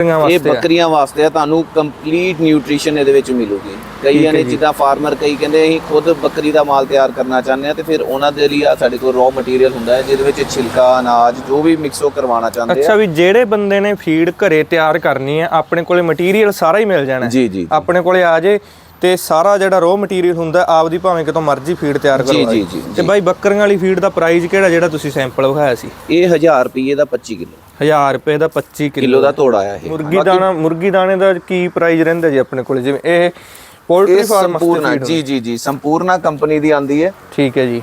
ਬੱਕਰੀਆਂ ਇਹ। ਬੱਕਰੀਆਂ ਵਾਸਤੇ ਆ ਤੁਹਾਨੂੰ ਕੰਪਲੀਟ ਨਿਊਟ੍ਰੀਸ਼ਨ ਇਹਦੇ ਵਿੱਚ ਮਿਲੂਗੀ। ਕਈਆਂ ਨੇ ਜਿੱਦਾਂ ਫਾਰਮਰ ਕਈ ਕਹਿੰਦੇ ਅਸੀਂ ਖੁਦ ਬੱਕਰੀ ਦਾ ਮਾਲ ਤਿਆਰ ਕਰਨਾ ਚਾਹੁੰਦੇ ਆ ਤੇ ਫਿਰ ਉਹਨਾਂ ਦੇ ਲਈ ਆ ਸਾਡੇ ਕੋਲ ਰॉ ਮਟੀਰੀਅਲ ਹੁੰਦਾ ਹੈ ਜਿਹਦੇ ਵਿੱਚ ਛਿਲਕਾ ਅਨਾਜ ਜੋ ਵੀ ਮਿਕਸ ਕਰਵਾਉਣਾ ਚਾਹੁੰਦੇ ਅੱਛਾ ਆ ਵੀ ਜਿਹੜੇ ਬੰਦੇ ਨੇ ਫੀਡ ਘਰੇ ਤਿਆਰ ਕਰਨੀ ਹੈ ਆਪਣੇ ਕੋਲੇ ਮਟੀਰੀਅਲ ਸਾਰਾ ਹੀ ਮਿਲ ਜਾਣਾ। ਜੀ ਜੀ ਆਪਣੇ ਕੋਲੇ ਆ ਜੇ ਤੇ ਸਾਰਾ ਜਿਹੜਾ ਰੋ ਮਟੀਰੀਅਲ ਹੁੰਦਾ ਆਪਦੀ ਭਾਵੇਂ ਕਿਤੋਂ ਮਰਜ਼ੀ ਫੀਡ ਤਿਆਰ ਕਰਵਾ। ਜੀ, ਤੇ ਬਾਈ ਬੱਕਰੀਆਂ ਵਾਲੀ ਫੀਡ ਦਾ ਪ੍ਰਾਈਸ ਕਿਹੜਾ ਜਿਹੜਾ ਤੁਸੀਂ ਸੈਂਪਲ ਵਿਖਾਇਆ ਸੀ? ਇਹ 1000 ਰੁਪਏ ਦਾ 25 ਕਿਲੋ। 1000 ਰੁਪਏ ਦਾ 25 ਕਿਲੋ ਦਾ ਤੋੜਾ ਆ ਇਹ। ਮੁਰਗੀ ਦਾਣਾ ਮੁਰਗੀ ਦਾਣੇ ਦਾ ਕੀ ਪ੍ਰਾਈਸ ਰਹਿੰਦਾ ਜੀ ਆਪਣੇ ਕੋਲੇ? ਜਿਵੇਂ ਇਹ ਪੋਲਟਰੀ ਫਾਰਮ ਸੰਪੂਰਨਾ ਜੀ ਜੀ ਜੀ ਸੰਪੂਰਨਾ ਕੰਪਨੀ ਦੀ ਆਂਦੀ ਹੈ। ਠੀਕ ਹੈ ਜੀ।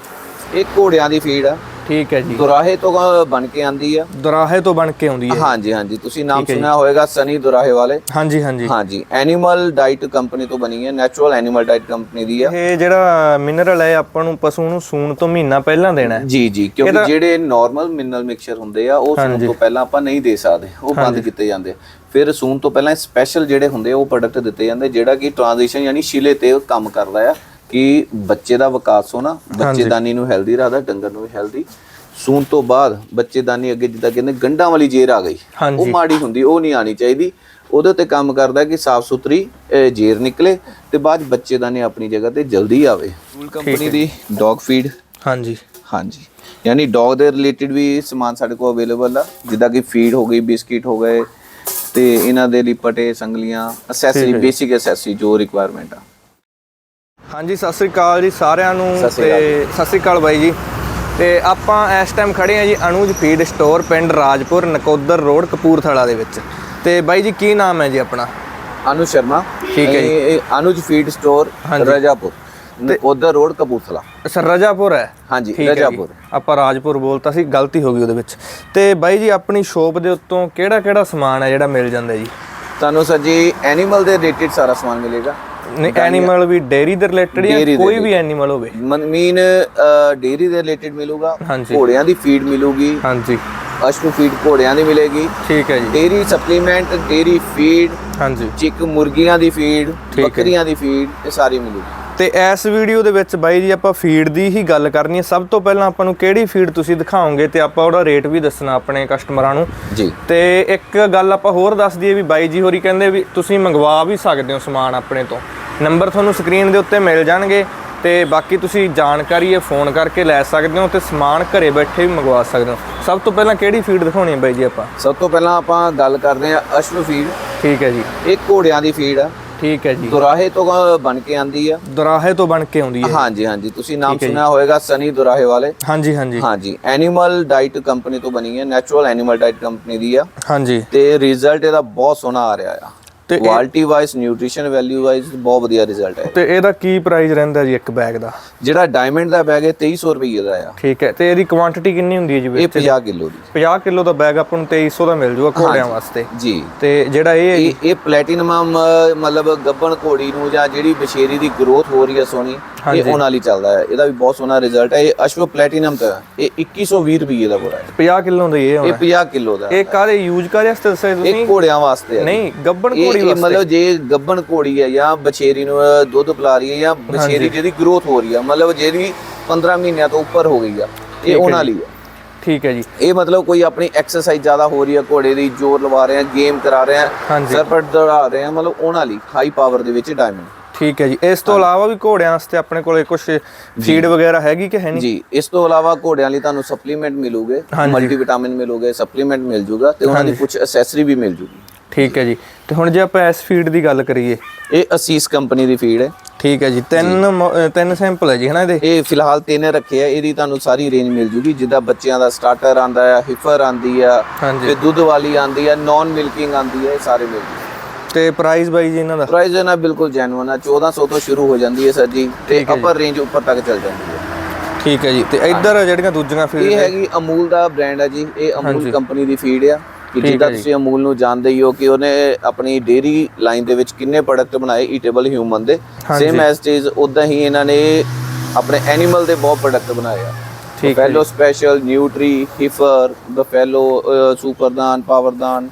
ਇਹ ਘੋੜਿਆਂ ਦੀ ਫੀਡ ਆ। ਠੀਕ ਹੈ ਜੀ। ਦੁਰਾਹੇ ਤੋਂ ਬਣ ਕੇ ਆਂਦੀ ਆ। ਦੁਰਾਹੇ ਤੋਂ ਬਣ ਕੇ ਆਉਂਦੀ ਹੈ। ਹਾਂਜੀ ਹਾਂਜੀ। ਤੁਸੀਂ ਨਾਮ ਸੁਣਿਆ ਹੋਵੇਗਾ ਸਨੀ ਦੁਰਾਹੇ ਵਾਲੇ। ਹਾਂਜੀ ਹਾਂਜੀ। ਹਾਂਜੀ। ਐਨੀਮਲ ਡਾਈਟ ਕੰਪਨੀ ਤੋਂ ਬਣੀ ਹੈ ਨੈਚੁਰਲ ਐਨੀਮਲ ਡਾਈਟ ਕੰਪਨੀ ਦੀ ਆ। ਇਹ ਜਿਹੜਾ ਮਿਨਰਲ ਹੈ ਆਪਾਂ ਨੂੰ ਪਸ਼ੂ ਨੂੰ ਸੂਣ ਤੋਂ ਮਹੀਨਾ ਪਹਿਲਾਂ ਦੇਣਾ ਹੈ। ਜੀ ਜੀ। ਕਿਉਂਕਿ ਜਿਹੜੇ ਨਾਰਮਲ ਮਿਨਰਲ ਮਿਕਸਚਰ ਹੁੰਦੇ ਆ ਉਹ ਸੂਣ ਤੋਂ ਪਹਿਲਾਂ ਆਪਾਂ ਨਹੀਂ ਦੇ ਸਕਦੇ। ਉਹ ਬੰਦ ਕੀਤੇ ਜਾਂਦੇ ਫਿਰ ਸੂਣ ਤੋਂ ਪਹਿਲਾਂ ਸਪੈਸ਼ਲ ਜਿਹੜੇ ਹੁੰਦੇ ਆ ਉਹ ਪ੍ਰੋਡਕਟ ਦਿੱਤੇ ਜਾਂਦੇ ਜਿਹੜਾ ਕਿ ਟ੍ਰਾਂਜੀਸ਼ਨ ਯਾਨੀ ਸ਼ਿਲੇ ਤੇ ਕੰਮ ਕਰਦਾ ਆ। ਕਿ ਬੱਚੇ ਦਾ ਵਿਕਾਸ ਹੋਣਾ ਬੱਚੇਦਾਨੀ ਨੂੰ ਹੈਲਦੀ ਰੱਖਦਾ ਡੰਗਰ ਨੂੰ ਵੀ ਹੈਲਦੀ ਸੂਣ ਤੋਂ ਬਾਅਦ ਬੱਚੇਦਾਨੀ ਅੱਗੇ ਜਿੱਦਾਂ ਕਹਿੰਦੇ ਗੰਢਾਂ ਵਾਲੀ ਜੇਰ ਆ ਗਈ। ਉਹ ਮਾੜੀ ਹੁੰਦੀ ਉਹ ਨਹੀਂ ਆਣੀ ਚਾਹੀਦੀ। ਉਹਦੇ ਤੇ ਕੰਮ ਕਰਦਾ ਕਿ ਸਾਫ਼ ਸੁਥਰੀ ਜੇਰ ਨਿਕਲੇ ਤੇ ਬਾਅਦ ਬੱਚੇਦਾਨੀ ਆਪਣੀ ਜਗ੍ਹਾ ਤੇ ਜਲਦੀ ਆਵੇ। ਟੂਲ ਕੰਪਨੀ ਦੀ ਡੌਗ ਫੀਡ ਹਾਂਜੀ। ਹਾਂਜੀ। ਯਾਨੀ ਡੌਗ ਦੇ ਰਿਲੇਟਡ ਵੀ ਸਮਾਨ ਸਾਡੇ ਕੋਲ ਅਵੇਲੇਬਲ ਆ। ਜਿੱਦਾਂ ਕਿ ਫੀਡ ਹੋ ਗਈ ਬਿਸਕਿਟ ਹੋ ਗਏ ਤੇ ਇਹਨਾਂ ਦੇ ਲਈ ਪਟੇ ਸੰਗਲੀਆਂ ਅਸੈਸਰੀ ਬੇਸਿਕ ਅਸੈਸਰੀ ਜੋ। ਰਿਕੁਆਇਰਮੈਂਟ ਆ। ਹਾਂਜੀ ਸਤਿ ਸ੍ਰੀ ਅਕਾਲ ਜੀ ਸਾਰਿਆਂ ਨੂੰ ਤੇ ਸਤਿ ਸ੍ਰੀ ਅਕਾਲ ਬਾਈ ਜੀ। ਤੇ ਆਪਾਂ ਇਸ ਟਾਈਮ ਖੜੇ ਆ ਜੀ ਅਨੂਜ ਫੀਡ ਸਟੋਰ ਪਿੰਡ ਰਾਜਪੁਰ ਨਕੋਦਰ ਰੋਡ ਕਪੂਰਥਲਾ ਦੇ ਵਿੱਚ। ਤੇ ਬਾਈ ਜੀ ਕੀ ਨਾਮ ਹੈ ਜੀ ਆਪਣਾ? ਅਨੁਜ ਸ਼ਰਮਾ। ਠੀਕ ਹੈ ਜੀ। Anuj feed store. Rajapur Nakodar road Kapurthala. ਅੱਛਾ ਰਜਾਪੁਰ ਹੈ? ਹਾਂਜੀ। ਰਜਾਪੁਰ। ਆਪਾਂ ਰਾਜਪੁਰ ਬੋਲਤਾ ਸੀ ਗਲਤੀ ਹੋ ਗਈ ਉਹਦੇ ਵਿੱਚ। ਤੇ ਬਾਈ ਜੀ ਆਪਣੀ ਸ਼ੋਪ ਦੇ ਉੱਤੋਂ ਕਿਹੜਾ ਕਿਹੜਾ ਸਮਾਨ ਹੈ ਜਿਹੜਾ ਮਿਲ ਜਾਂਦਾ ਜੀ? ਤੁਹਾਨੂੰ ਸਰ ਜੀ ਐਨੀਮਲ ਦੇ ਰਿਲੇਟਡ ਸਾਰਾ ਸਮਾਨ ਮਿਲੇਗਾ। ਨਹੀਂ ਐਨੀਮਲ ਵੀ ਡੇਰੀ ਦੇ ਰਿਲੇਟਡ ਜਾਂ ਕੋਈ ਵੀ ਐਨੀਮਲ ਹੋਵੇ? ਮੀਨ ਡੇਰੀ ਦੇ ਰਿਲੇਟਡ ਮਿਲੂਗਾ। ਘੋੜਿਆਂ ਦੀ ਫੀਡ ਮਿਲੂਗੀ ਹਾਂਜੀ। ਅਸ਼ੂ ਫੀਡ ਘੋੜਿਆਂ ਦੀ ਮਿਲੇਗੀ। ਠੀਕ ਹੈ ਜੀ। ਡੇਰੀ ਸਪਲੀਮੈਂਟ ਡੇਰੀ ਫੀਡ ਹਾਂਜੀ। ਚਿਕ ਮੁਰਗੀਆਂ ਦੀ ਫੀਡ। ਬੱਕਰੀਆਂ ਦੀ ਫੀਡ ਇਹ ਸਾਰੀ ਮਿਲੂਗੀ। ਤੇ ਇਸ ਵੀਡੀਓ ਦੇ ਵਿੱਚ ਬਾਈ ਜੀ ਆਪਾਂ ਫੀਡ ਦੀ ਹੀ ਗੱਲ ਕਰਨੀ ਹੈ। ਸਭ ਤੋਂ ਪਹਿਲਾਂ ਆਪਾਂ ਨੂੰ ਕਿਹੜੀ ਫੀਡ ਤੁਸੀਂ ਦਿਖਾਓਗੇ ਤੇ ਆਪਾਂ ਉਹਦਾ ਰੇਟ ਵੀ ਦੱਸਣਾ ਆਪਣੇ ਕਸਟਮਰਾਂ ਨੂੰ। ਜੀ। ਤੇ ਇੱਕ ਗੱਲ ਆਪਾਂ ਹੋਰ ਦੱਸ ਦਈਏ ਵੀ ਬਾਈ ਜੀ ਹੋਰੀ ਕਹਿੰਦੇ ਵੀ ਤੁਸੀਂ ਮੰਗਵਾ ਵੀ ਸਕਦੇ ਹੋ ਸਮਾਨ ਆਪਣੇ ਤੋਂ। ਨੰਬਰ ਤੁਹਾਨੂੰ ਸਕਰੀਨ ਦੇ ਉੱਤੇ ਮਿਲ ਜਾਣਗੇ ਤੇ ਬਾਕੀ ਤੁਸੀਂ ਜਾਣਕਾਰੀ ਇਹ ਫੋਨ ਕਰਕੇ ਲੈ ਸਕਦੇ ਹੋ ਤੇ ਸਮਾਨ ਘਰੇ ਬੈਠੇ ਵੀ ਮੰਗਵਾ ਸਕਦੇ ਹੋ। ਸਭ ਤੋਂ ਪਹਿਲਾਂ ਕਿਹੜੀ ਫੀਡ ਦਿਖਾਉਣੀ ਹੈ ਬਾਈ ਜੀ ਆਪਾਂ? ਸਭ ਤੋਂ ਪਹਿਲਾਂ ਆਪਾਂ ਗੱਲ ਕਰਦੇ ਹਾਂ ਅਸ਼ੂ ਫੀਡ ਠੀਕ ਹੈ ਜੀ। ਇਹ ਘੋੜਿਆਂ ਦੀ ਫੀਡ ਆ। ਠੀਕ ਹੈ ਜੀ। ਦੁਰਾਹੇ ਤੋਂ ਬਣ ਕੇ ਆਂਦੀ ਆ। ਦੁਰਾਹੇ ਤੋਂ ਬਣ ਕੇ ਆਉਂਦੀ ਹੈ। ਹਾਂਜੀ ਹਾਂਜੀ। ਤੁਸੀਂ ਨਾਮ ਸੁਣਿਆ ਹੋਵੇਗਾ ਸਨੀ ਦੁਰਾਹੇ ਵਾਲੇ। ਹਾਂਜੀ ਹਾਂਜੀ। ਹਾਂਜੀ। ਐਨੀਮਲ ਡਾਈਟ ਕੰਪਨੀ ਤੋਂ ਬਣੀ ਹੈ। ਨੈਚੁਰਲ ਐਨੀਮਲ ਡਾਈਟ ਕੰਪਨੀ ਦੀ ਆ। ਹਾਂਜੀ। ਤੇ ਰਿਜ਼ਲਟ ਇਹਦਾ ਬਹੁਤ ਸੋਹਣਾ ਆ ਰਿਹਾ ਆ। ਤੇ ਇਹ- quality wise nutrition value wise ਬਹੁਤ ਵਧੀਆ ਰਿਜ਼ਲਟ ਹੈ। ਤੇ ਇਹਦਾ ਕੀ ਪ੍ਰਾਈਸ ਰਹਿੰਦਾ ਜੀ ਇੱਕ ਬੈਗ ਦਾ? ਜਿਹੜਾ ਡਾਇਮੰਡ ਦਾ ਬੈਗ ਹੈ 2300 ਰੁਪਏ ਦਾ ਆ। ਠੀਕ ਹੈ ਤੇ ਇਹਦੀ ਕੁਆਂਟੀਟੀ ਕਿੰਨੀ ਹੁੰਦੀ ਹੈ ਜੀ ਇਹ ਵਿੱਚ 50 ਕਿਲੋ ਦੀ। 50 ਕਿਲੋ ਦਾ ਬੈਗ ਆਪਾਂ ਨੂੰ 2300 ਦਾ ਮਿਲ ਜੂਗਾ ਘੋੜਿਆਂ ਵਾਸਤੇ। ਜੀ। ਤੇ ਜਿਹੜਾ ਇਹ ਇਹ ਇਹ ਪਲੈਟੀਨਮ ਮਤਲਬ ਗੱਬਣ ਘੋੜੀ ਨੂੰ ਜਾਂ ਜਿਹੜੀ ਬਸ਼ੇਰੀ ਦੀ ਗਰੋਥ ਹੋ ਰਹੀ ਹੈ ਸੋਹਣੀ ਇਹ ਉਹਨਾਂ ਹੀ ਚੱਲਦਾ ਹੈ। ਇਹਦਾ ਵੀ ਬਹੁਤ ਸੋਹਣਾ ਰਿਜ਼ਲਟ ਹੈ। ਇਹ ਅਸ਼ਵ ਪਲੈਟੀਨਮ ਦਾ। ਇਹ 2120 ਰੁਪਏ ਦਾ ਪੂਰਾ ਹੈ। 50 ਕਿਲੋ ਦਾ ਇਹ ਇਹ ਹੋਣਾ। 50 ਕਿਲੋ ਦਾ। ਇਹ ਕਾਦੇ ਯੂਜ਼ ਕਾਦੇ ਵਾਸਤੇ ਦੱਸਿਆ ਤੁਸੀਂ ਇਹ ਘੋੜਿਆਂ ਵਾਸਤੇ ਨਹੀਂ ਗੱਬਣ ਇਹ ਘੋੜੀ ਵਾਸਤੇ। ਮਤਲਬ ਜੇ ਗੱਬਣ ਘੋੜੀ ਹੈ ਜਾਂ ਬਛੇਰੀ ਨੂੰ ਦੁੱਧ ਪਿਲਾ ਰਹੀ ਹੈ ਜਾਂ ਬਛੇਰੀ ਜਿਹਦੀ ਗਰੋਥ ਹੋ ਰਹੀ ਹੈ ਮਤਲਬ ਜਿਹਦੀ 15 ਮਹੀਨਿਆਂ ਤੋਂ ਉੱਪਰ ਹੋ ਗਈ ਆ ਇਹ ਉਹਨਾਂ ਲਈ ਹੈ ਠੀਕ ਹੈ ਜੀ। ਇਹ ਮਤਲਬ ਕੋਈ ਆਪਣੀ ਐਕਸਰਸਾਈਜ਼ ਜ਼ਿਆਦਾ ਹੋ ਰਹੀ ਹੈ ਘੋੜੇ ਦੀ ਜ਼ੋਰ ਲਵਾ ਰਹੇ ਆ ਗੇਮ ਕਰਾ ਰਹੇ ਆ। ਸਰਪਟ ਦੌੜਾ ਰਹੇ ਆ ਮਤਲਬ ਉਹਨਾਂ ਲਈ ਹਾਈ ਪਾਵਰ ਦੇ ਵਿੱਚ ਡਾਇਮੰਡ ਠੀਕ ਹੈ ਜੀ। ਇਸ ਤੋਂ ਇਲਾਵਾ ਵੀ ਘੋੜਿਆਂ ਵਾਸਤੇ ਆਪਣੇ ਕੋਲੇ ਕੁਝ ਫੀਡ ਵਗੈਰਾ ਹੈਗੀ ਕਿ ਹੈ ਨਹੀਂ? ਜੀ ਇਸ ਤੋਂ ਇਲਾਵਾ ਘੋੜਿਆਂ ਲਈ ਤੁਹਾਨੂੰ ਸਪਲੀਮੈਂਟ ਮਿਲੂਗੇ ਮਲਟੀਵਿਟਾਮਿਨ ਮਿਲੂਗੇ ਸਪਲੀਮੈਂਟ ਮਿਲ ਜੂਗਾ ਤੇ ਉਹਨਾਂ ਦੀ ਕੁਝ ਐਕਸੈਸਰੀ ਵੀ ਮਿਲ ਜੂਗੀ। ਠੀਕ ਹੈ ਜੀ। ਤੇ ਹੁਣ ਜੇ ਆਪਾਂ ਇਸ ਫੀਡ ਦੀ ਗੱਲ ਕਰੀਏ। ਇਹ ਅਸੀਸ ਕੰਪਨੀ ਦੀ ਫੀਡ ਹੈ। ਠੀਕ ਹੈ ਜੀ ਤਿੰਨ ਤਿੰਨ ਸੈਂਪਲ ਹੈ ਜੀ ਹਨਾ ਇਹਦੇ? ਇਹ ਫਿਲਹਾਲ ਤਿੰਨ ਰੱਖੇ ਆ ਇਹਦੀ ਤੁਹਾਨੂੰ ਸਾਰੀ ਰੇਂਜ ਮਿਲ ਜੂਗੀ ਜਿੱਦਾਂ ਬੱਚਿਆਂ ਦਾ ਸਟਾਰਟਰ ਆਂਦਾ ਆ ਹਿਫਰ ਆਂਦੀ ਆ ਤੇ ਦੁੱਧ ਵਾਲੀ ਆਂਦੀ ਆ ਨਾਨ ਮਿਲਕਿੰਗ ਆਂਦੀ ਆ ਇਹ ਸਾਰੇ ਮਿਲ ਜੂਗੇ। ਤੇ ਪ੍ਰਾਈਸ ਬਾਈ ਜੀ ਇਹਨਾਂ ਦਾ? ਪ੍ਰਾਈਸ ਹੈ ਨਾ ਬਿਲਕੁਲ ਜੈਨੂਨ ਆ 1400 ਤੋਂ ਸ਼ੁਰੂ ਹੋ ਜਾਂਦੀ ਹੈ ਸਰ ਜੀ ਤੇ ਅਪਰ ਰੇਂਜ ਉੱਪਰ ਤੱਕ ਚੱਲ ਜਾਂਦੀ ਹੈ। ਠੀਕ ਹੈ ਜੀ ਤੇ ਇੱਧਰ ਜਿਹੜੀਆਂ ਦੂਜੀਆਂ ਫੀਡ ਇਹ ਹੈਗੀ ਅਮੂਲ ਦਾ ਬ੍ਰਾਂਡ ਹੈ ਜੀ ਇਹ ਅਮੂਲ ਕੰਪਨੀ ਦੀ ਫੀਡ ਆ। ਕਿ ਜਿੱਦਾਂ ਤੁਸੀਂ ਅਮੂਲ ਨੂੰ ਜਾਣਦੇ ਹੀ ਹੋ ਕਿ ਉਹਨੇ ਆਪਣੀ ਡੇਰੀ ਲਾਈਨ ਦੇ ਵਿੱਚ ਕਿੰਨੇ ਪ੍ਰੋਡਕਟ ਬਣਾਏ ਈਟੇਬਲ ਹਿਊਮਨ ਦੇ। ਸੇਮ ਐਸ ਚੀਜ਼ ਉਦਾਂ ਹੀ ਇਹਨਾਂ ਨੇ ਆਪਣੇ ਐਨੀਮਲ ਦੇ ਬਹੁਤ ਪ੍ਰੋਡਕਟ ਬਣਾਏ ਆ। ਠੀਕ buffalo special nutri heifer buffalo ਸੁਪਰਦਾਨ ਪਾਵਰਦਾਨ